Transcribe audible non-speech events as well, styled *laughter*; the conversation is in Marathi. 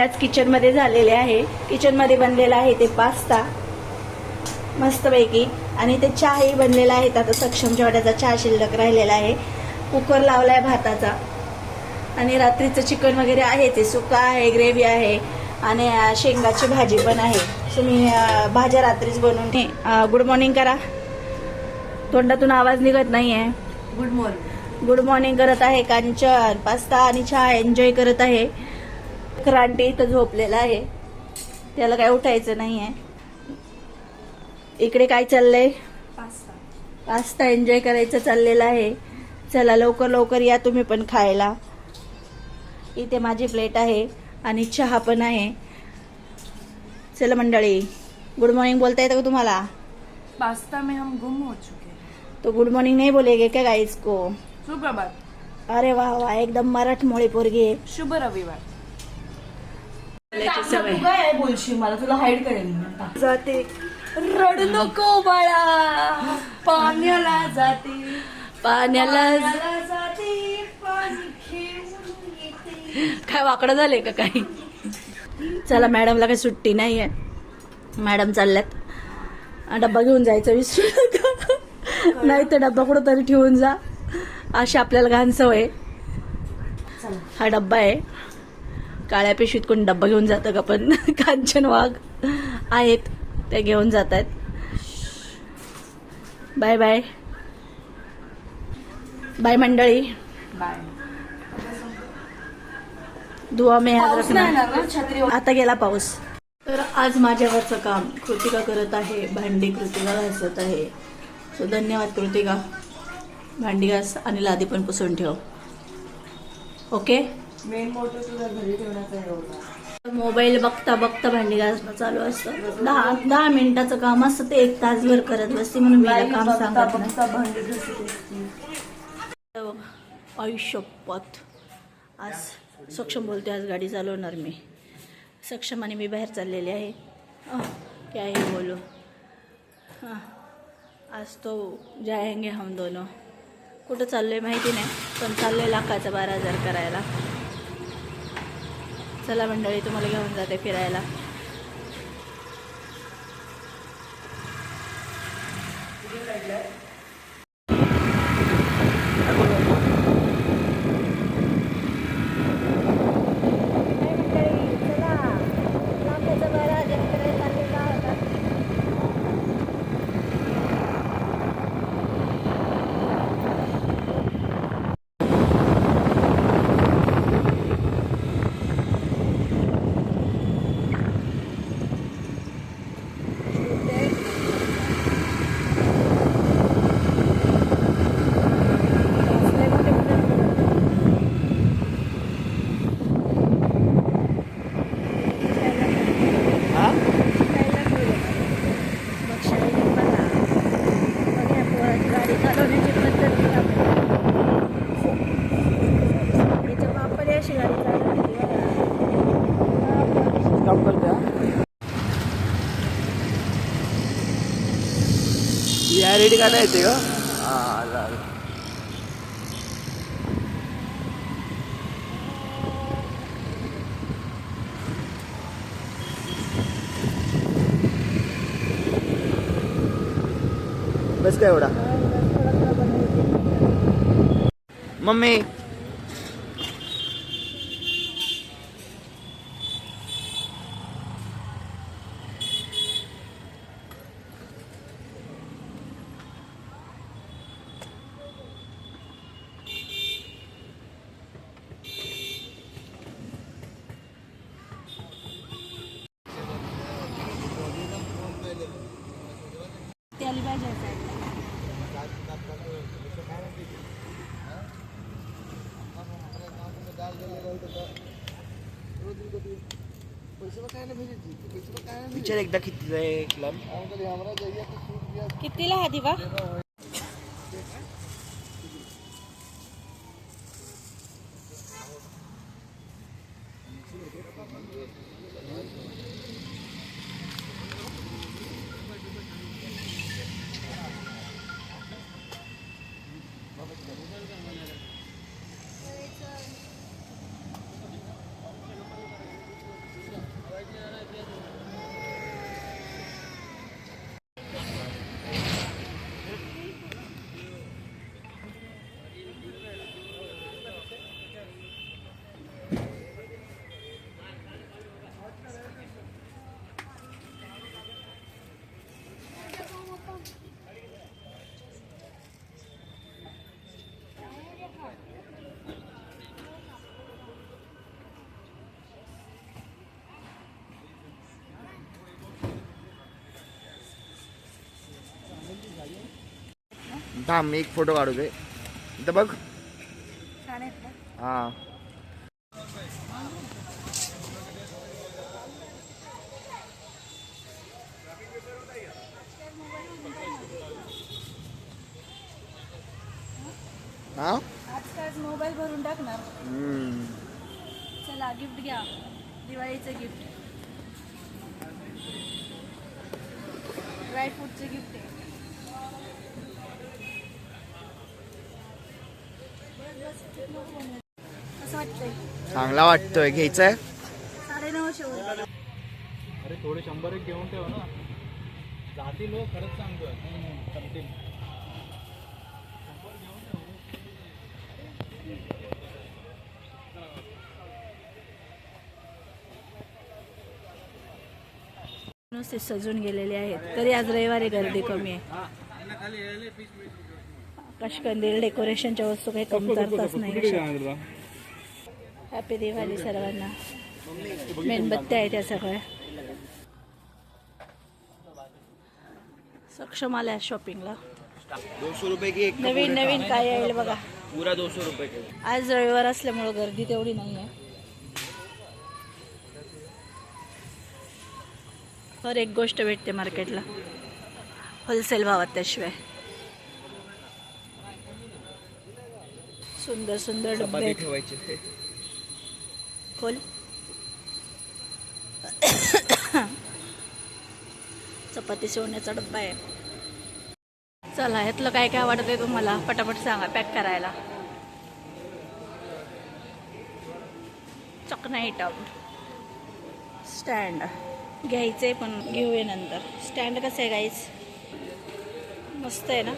आज किचनमध्ये झालेले आहे. किचनमध्ये बनलेला आहे ते पास्ता मस्तपैकी. आणि ते चहाही बनलेला आहे. आता सक्षम जेवढ्याचा चहा शिल्लक राहिलेला आहे. कुकर लावलाय भाताचा. आणि रात्रीचं चिकन वगैरे आहे ते. सुका आहे ग्रेव्ही आहे. आणि शेंगाची भाजी पण आहे. सो मी अं, भाज्या रात्रीच बनवून गुड मॉर्निंग करा. तोंडातून आवाज निघत नाही आहे गुड मॉर्निंग गुड मॉर्निंग करत आहे. कांचन पास्ता आणि चहा एन्जॉय करत आहे. क्रांती इथं झोपलेला आहे. त्याला काय उठायचं नाही आहे इकडे काय चाललंय? पास्ता. पास्ता एन्जॉय करायचं चाललेलं आहे. चला लवकर लवकर या तुम्ही पण खायला. इथे माझी प्लेट आहे आणि चहा पण आहे. चला मंडळी गुड मॉर्निंग बोलता येतं का तुम्हाला? पास्ता में हम गुम हो चुके हैं। तो गुड मॉर्निंग नहीं बोलेगे क्या गाइस को? सुप्रभात अरे वाह वाह एकदम मराठमोळी पोरगी शुभ रविवार। मला तुला हाईड. जाते. रडू नको बाळा. पाण्याला जाते. पाण्याला जाते पाणी घेऊन येते. काय वाकडं झालंय का काही? चला मॅडमला काही सुट्टी नाही आहे मॅडम चालल्यात. डब्बा घेऊन जायचं विसरू नका. नाही तर डब्बा कुठं तरी ठेवून जा. अशी आपल्याला घाण सवय चला. हा डब्बा आहे. काळ्या पिशवीत कोणी डब्बा घेऊन जातं का पण? *laughs* कांचन वाघ आहेत. ते घेऊन जात आहेत बाय बाय. बाय मंडळी. बाय. दुआ में आता गेला पाऊस. तर आज माझ्यावरचं काम कृतिका करत आहे. भांडी कृतिका घासत आहे. सो धन्यवाद कृतिका. भांडी घास आणि लादी पण पुसून ठेव. ओके मेन मोठं घरी ठेवण्याचा मोबाईल बघता बघता भांडी घासणं चालू असतं. दहा दहा मिनिटाचं काम असतं ते एक तासभर करत बसते म्हणून मी काम सांगत नाही. बघता भांडी घासत. आयुष्यपत. आज सक्षम बोलते आज गाडी चालवणार मी. सक्षम आणि मी बाहेर चाललेले आहे. क्या ही बोलो. हां आज तो जाएंगे हम दोनों. कुठं चाललोय माहिती नाही पण चाललोय लाखाचा बारा हजार करायला. चला मंडळी तुम्हाला घेऊन जाते फिरायला. गाडी पद्धत ही अशी गाडी या रेडी का येते का हा बस काय एवढा? मम्मी ती आली पाहिजे विचार एकदा किती आहे क्लब कितीला हा दिवा? थांब मी एक फोटो काढू दे. इथं बघ. हा. हा? आजकाल मोबाईल भरून टाकणार हम्म. चला गिफ्ट घ्या. दिवाळीचं गिफ्ट ड्रायफ्रूटचं गिफ्ट आहे. कसं वाटतंय? चांगला वाटतोय. घ्यायचंय? साडे नऊशे अरे थोडे शंभर एक घेऊन ठेव ना. जातील हो खरंच सांगतोय. करतील. नुसते सजून गेलेले आहेत. तरी आज रविवारी गर्दी कमी आहे. आकाशकंदील डेकोरेशनच्या वस्तू काही कमतरताच नाही हॅपी दिवाळी सर्वांना. मेणबत्त्या आहेत या सगळ्या. सक्षम आल्या शॉपिंगला दोनशे रुपये की एक नवीन नवीन काय येईल बघा. पुरा दोनशे रुपये के आज रविवार असल्यामुळं गर्दी तेवढी नाही आहे हर एक गोष्ट भेटते मार्केटला होलसेल भावात त्याशिवाय. सुंदर सुंदर डब्बे. ठेवायचे. खोल. चपाती शिवण्याचा डब्बा आहे. चला ह्यातलं काय काय वाटतंय तुम्हाला? पटापट सांगा पॅक करायला. चकना आयटम स्टँड घ्यायचंय पण घेऊया नंतर. स्टँड कसं आहे गाईच मस्त आहे ना?